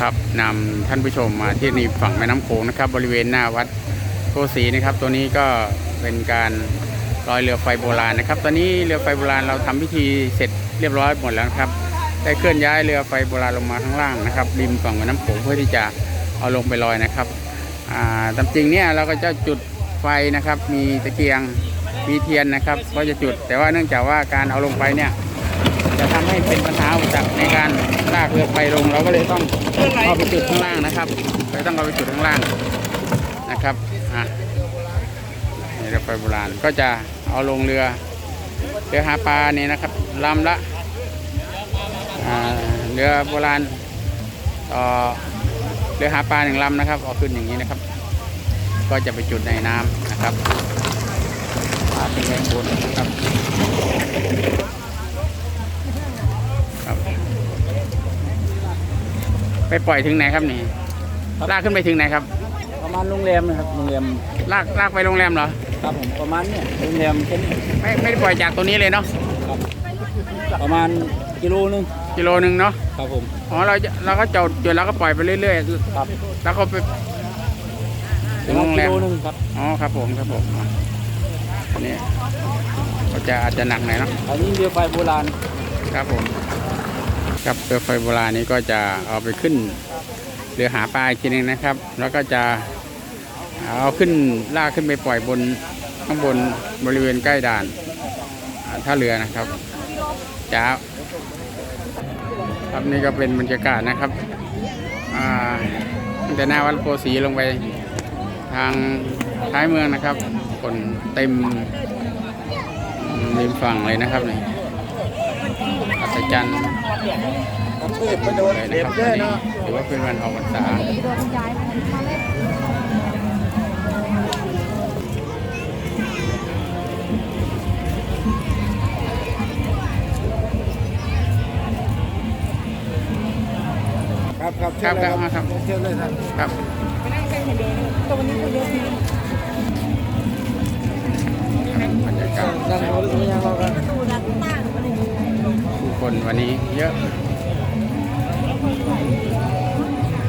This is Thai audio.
ครับนำท่านผู้ชมมาที่นี่ฝั่งแม่น้ำโขงนะครับ บริเวณหน้าวัดโพสีนะครับ ตัวนี้ก็เป็นการลอยเรือไฟโบราณนะครับ ตอนนี้เรือไฟโบราณเราทำพิธีเสร็จเรียบร้อยหมดแล้วครับ ได้เคลื่อนย้ายเรือไฟโบราณลงมาข้างล่างนะครับริมฝั่งแม่น้ำโขงเพื่อที่จะเอาลงไปลอยนะครับตามจริงเนี่ยเราก็จะจุดไฟนะครับ มีตะเกียงมีเทียนนะครับ ก็จะจุดแต่ว่าเนื่องจากว่าการเอาลงไปเนี่ย จะทำให้เป็นปัญหาอุปสรรคในการลากเรือไฟลง เราก็เลยต้องเอาไปจุดข้างล่างนะครับเราต้องเอาไปจุดข้างล่างนะครับอะนี่เรือไฟโบราณก็จะเอาลงเรือเรือหาปลาเนี่ยนะครับลำละเรือโบราณต่อเรือหาปลาหนึ่งลำนะครับเอาขึ้นอย่างนี้นะครับ ก็จะไปจุดในน้ำนะครับปลาเป็นแรงบนนะครับ ครับ ไปปล่อยถึงไหนครับนี่ลากขึ้นไปถึงไหนครับ ประมาณโรงแรมนะครับโรงแรมลากลากไปโรงแรมเหรอครับผมประมาณเนี่ยโรงแรมเป็นไม่ไม่ได้ปล่อยจากตัวนี้เลยเนาะประมาณกิโลนึงกิโลหนึ่งเนาะครับผมอ๋อเราจะเราก็จอดจุดแล้วก็ปล่อยไปเรื่อยครับๆแล้วก็ไปปถึระงมาโรณงแรกิมโลนึงครับอ๋อครับผมครับผมอะอันนี้ก็จะอาจจะหนักหน่อยเนาะอันนี้เรือไฟโบราณครับผม ครับเรือไฟโบราณนี้ก็จะเอาไปขึ้นเรือหาปลาอีกทีหนึงนะครับ แล้วก็จะเอาขึ้นลากขึ้นไปปล่อยบนข้างบนบริเวณใกล้ด่านท่าเรือนะครับจ้าครับนี่ก็เป็นบรรยากาศนะครับตั้งแต่หน้าวัดโพสีลงไปทางท้ายเมืองนะครับคนเต็มริมฝั่งเลยนะครับนี่ ศจรรย์ครับเพื่อไปโดนเลยเด็นะบครับด้วัวนยนี้เนาะถือว่าเป็นวันออกพรรษาครับครับครับครับครับเชิญเลยครับครับบรรยากาศ ดังโน้นนี่ยังเรากันผู้ คนวันนี้เยอะ